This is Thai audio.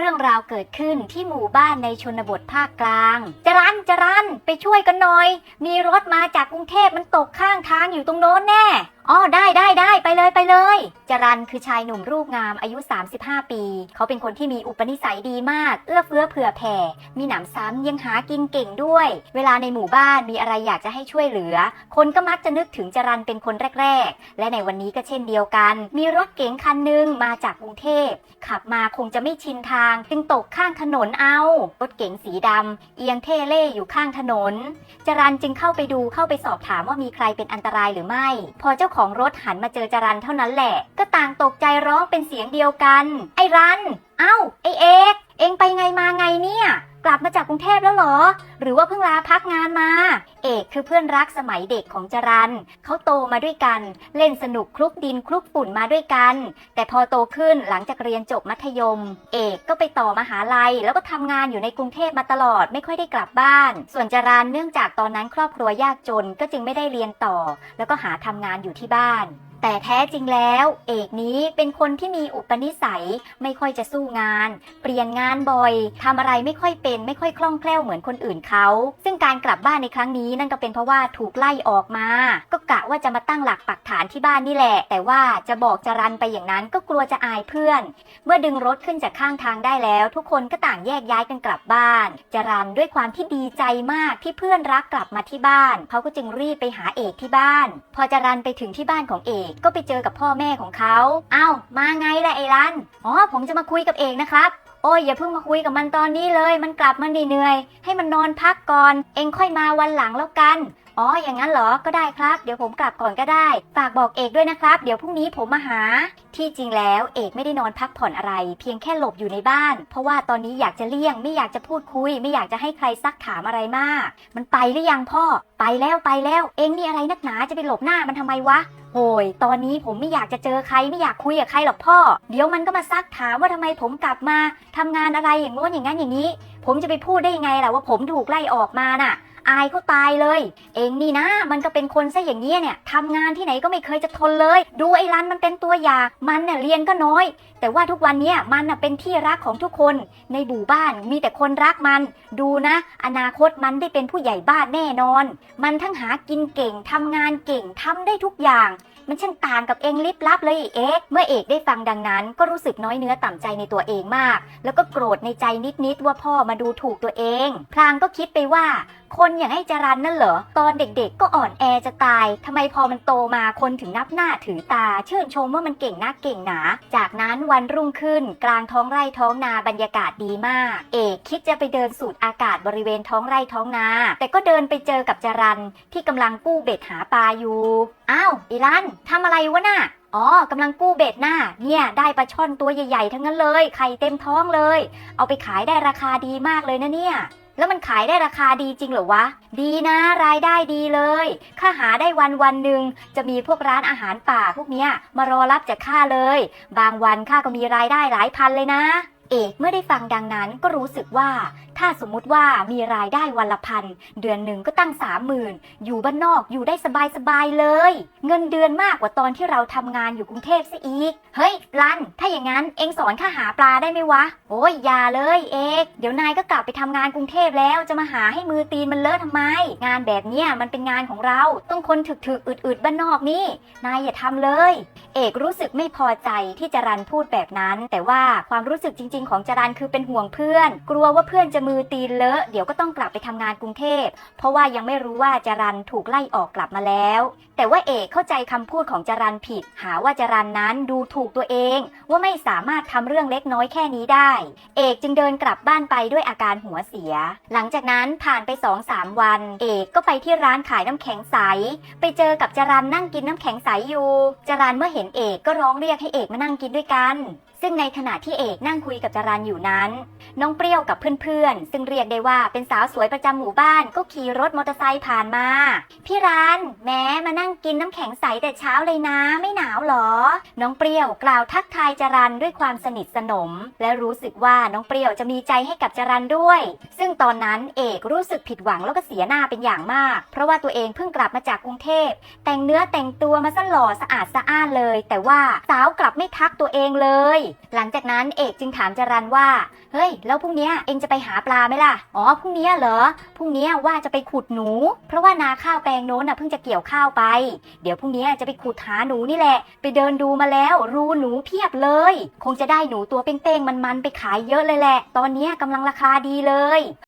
เรื่องราวเกิดขึ้นที่หมู่บ้านในชนบทภาคกลาง จรันจรันไปช่วยกันหน่อย มีรถมาจากกรุงเทพมันตกข้างทางอยู่ตรงโน้นแน่ อ๋อได้ ไปเลยไปเลย จรันคือชายหนุ่มรูปงามอายุ 35 ปี เขาเป็นคนที่มีอุปนิสัยดีมาก เอื้อเฟื้อเผื่อแผ่ มีหนำซ้ำยังหากินเก่งด้วย เวลาในหมู่บ้านมีอะไรอยากจะให้ช่วยเหลือ คนก็มักจะนึกถึงจรันเป็นคนแรก ๆ และในวันนี้ก็เช่นเดียวกัน มีรถเก๋งคันหนึ่งมาจากกรุงเทพ ขับมาคงจะไม่ชินทาง จึงตกข้างถนนเอา รถเก๋งสีดำเอียงเท่เล่อยู่ข้างถนน จรันจึงเข้าไปดูเข้าไปสอบถามว่ามีใครเป็นอันตรายหรือไม่ พอเจ้าของรถหันมาเจอจรันเท่านั้นแหละ ก็ต่างตกใจร้องเป็นเสียงเดียวกัน ไอ้รัน เอ้า ไอ้เอกเองไปไงมาไงเนี่ย กลับมาจากกรุงเทพแล้วหรอ หรือว่าเพิ่งลาพักงานมา เอกคือเพื่อนรักสมัยเด็กของจรันเขาโตมาด้วยกัน เล่นสนุกคลุกดินคลุกฝุ่นมาด้วยกัน แต่พอโตขึ้นหลังจากเรียนจบมัธยม เอกก็ไปต่อมหาลัย แล้วก็ทำงานอยู่ในกรุงเทพมาตลอดไม่ค่อยได้กลับบ้าน ส่วนจรันเนื่องจากตอนนั้นครอบครัวยากจนก็จึงไม่ได้เรียนต่อ แล้วก็หาทำงานอยู่ที่บ้าน แต่แท้จริงแล้ว เอกนี้เป็นคนที่มีอุปนิสัยไม่ค่อยจะสู้งาน เปลี่ยนงานบ่อยทำอะไรไม่ค่อยเป็น ไม่ค่อยคล่องแคล่วเหมือนคนอื่นเขา ซึ่งการกลับบ้านในครั้งนี้นั่นก็เป็นเพราะว่าถูกไล่ออกมา ก็กะว่าจะมาตั้งหลักปักฐานที่บ้านนี่แหละ แต่ว่าจะบอกจะรันไปอย่างนั้นก็กลัวจะอายเพื่อน เมื่อดึงรถขึ้นจากข้างทางได้แล้ว ทุกคนก็ต่างแยกย้ายกันกลับบ้าน จะรันด้วยความที่ดีใจมากที่เพื่อนรักกลับมาที่บ้าน เขาก็จึงรีบไปหาเอกที่บ้าน พอจะรันไปถึงที่บ้านของเอกก็ไปเจอกับพ่อแม่ของเขาเอ้ามาไงล่ะไอ้รันอ๋อผมจะมาคุยกับเอกนะครับโอ้ยอย่าเพิ่งมาคุยกับมันตอนนี้เลย มันกลับมันเหนื่อย ให้มันนอนพักก่อน เองค่อยมาวันหลังแล้วกัน อ๋อ อย่างนั้นเหรอ ก็ได้ครับ เดี๋ยวผมกลับก่อนก็ได้ ฝากบอกเอกด้วยนะครับ เดี๋ยวพรุ่งนี้ผมมาหา ที่จริงแล้วเอกไม่ได้นอนพักผ่อนอะไร เพียงแค่หลบอยู่ในบ้าน เพราะว่าตอนนี้อยากจะเลี่ยง ไม่อยากจะพูดคุย ไม่อยากจะให้ใครซักถามอะไรมาก มันไปหรือยังพ่อ ไปแล้วไปแล้ว เองนี่อะไรนักหนาจะไปหลบหน้ามันทำไมวะโอยตอนนี้ผมไม่อยากจะเจอใครไม่อยากคุยกับใครหรอกพ่อ เดี๋ยวมันก็มาซักถามว่าทำไมผมกลับมาทำงานอะไรอย่างโน้นอย่างนั้นอย่างนี้ ผมจะไปพูดได้ยังไงล่ะว่าผมถูกไล่ออกมาน่ะ อายเขาตายเลย เองนี่นะ มันก็เป็นคนซะอย่างนี้เนี่ยทำงานที่ไหนก็ไม่เคยจะทนเลย ดูไอ้รันมันเป็นตัวอย่าง มันเนี่ยเรียนก็น้อย แต่ว่าทุกวันเนี้ยมันน่ะเป็นที่รักของทุกคน ในหมู่บ้านมีแต่คนรักมัน ดูนะ อนาคตมันได้เป็นผู้ใหญ่บ้านแน่นอน มันทั้งหากินเก่งทำงานเก่งทำได้ทุกอย่าง มันช่างต่างกับเองลิบลับเลยเอกเมื่อเอกได้ฟังดังนั้น ก็รู้สึกน้อยเนื้อต่ำใจในตัวเองมาก แล้วก็โกรธในใจนิดๆว่าพ่อมาดูถูกตัวเอง พลางก็คิดไปว่า คนอย่างไอ้จรันนั่นเหรอ ตอนเด็กๆ ก็อ่อนแอจะตาย ทำไมพอมันโตมาคนถึงนับหน้าถือตา ชื่นชมว่ามันเก่งนักเก่งหนา จากนั้นวันรุ่งขึ้น กลางท้องไร่ท้องนาบรรยากาศดีมาก เอกคิดจะไปเดินสูดอากาศบริเวณท้องไร่ท้องนา แต่ก็เดินไปเจอกับจรันที่กำลังกู้เบ็ดหาปลาอยู่ อ้าวอีรันทำอะไรวะน่ะอ๋อกำลังกู้เบ็ดหน่ะเนี่ย ได้ปลาช่อนตัวใหญ่ๆ ทั้งนั้นเลย ไข่เต็มท้องเลย เอาไปขายได้ราคาดีมากเลยนะเนี่ย แล้วมันขายได้ราคาดีจริงเหรอวะ ดีนะรายได้ดีเลยข้าหาได้วันวันหนึ่งจะมีพวกร้านอาหารป่าพวกเนี้ยมารอรับจากข้าเลย บางวันข้าก็มีรายได้หลายพันเลยนะ เอกเมื่อได้ฟังดังนั้นก็รู้สึกว่า ถ้าสมมุติว่ามีรายได้วันละพันเดือนหนึ่งก็ตั้งสามหมื่นอยู่บ้านนอกอยู่ได้สบายๆเลย เงินเดือนมากกว่าตอนที่เราทำงานอยู่กรุงเทพซะอีก เฮ้ยรัน ถ้าอย่างนั้นเองสอนข้าหาปลาได้ไหมวะ โอ้ยอย่าเลยเอกเดี๋ยวนายก็กลับไปทำงานกรุงเทพแล้วจะมาหาให้มือตีนมันเลอะทำไม งานแบบเนี้ยมันเป็นงานของเราต้องคนถึกๆอึดๆบ้านนอกนี่นายอย่าทำเลย เอกรู้สึกไม่พอใจที่จรันพูดแบบนั้น แต่ว่าความรู้สึกจริง ๆ ของจรันคือเป็นห่วงเพื่อน กลัวว่าเพื่อนจะมือตีนเลอะเดี๋ยวก็ต้องกลับไปทำงานกรุงเทพ เพราะว่ายังไม่รู้ว่าจรันถูกไล่ออกกลับมาแล้ว แต่ว่าเอกเข้าใจคำพูดของจรันผิด หาว่าจรันนั้นดูถูกตัวเอง ว่าไม่สามารถทำเรื่องเล็กน้อยแค่นี้ได้ เอกจึงเดินกลับบ้านไปด้วยอาการหัวเสีย หลังจากนั้นผ่านไป2องสามวัน เอกก็ไปที่ร้านขายน้ำแข็งใส ไปเจอกับจรันนั่งกินน้ำแข็งใสอยู่จรันเมื่อเห็นเอกก็ร้องเรียกให้เอกมานั่งกินด้วยกัน ซึ่งในขณะที่เอกนั่งคุยกับจรันอยู่นั้น น้องเปรี้ยวกับเพื่อนซึ่งเรียกได้ว่าเป็นสาวสวยประจำหมู่บ้านก็ขี่รถมอเตอร์ไซค์ผ่านมา พี่รันแม้มานั่ง กินน้ำแข็งใสแต่เช้าเลยนะ ไม่หนาวหรอ น้องเปรี้ยวกล่าวทักทายจรันด้วยความสนิทสนม และรู้สึกว่าน้องเปรี้ยวจะมีใจให้กับจรันด้วย ซึ่งตอนนั้นเอกรู้สึกผิดหวังแล้วก็เสียหน้าเป็นอย่างมาก เพราะว่าตัวเองเพิ่งกลับมาจากกรุงเทพ แต่งเนื้อแต่งตัวมาซะหล่อสะอาดสะอ้านเลย แต่ว่าสาวกลับไม่ทักตัวเองเลย หลังจากนั้นเอกจึงถามจรันว่า เฮ้ย แล้วพรุ่งนี้เองจะไปหาปลาไหมล่ะ อ๋อพรุ่งนี้เหรอ พรุ่งนี้ว่าจะไปขุดหนู เพราะว่านาข้าวแปลงโน้นน่ะเพิ่งจะเกี่ยวข้าวไปเดี๋ยวพรุ่งนี้จะไปขุดหาหนูนี่แหละ ไปเดินดูมาแล้วรูหนูเพียบเลย คงจะได้หนูตัวเป้งๆมันๆไปขายเยอะเลยแหละ ตอนนี้กำลังราคาดีเลย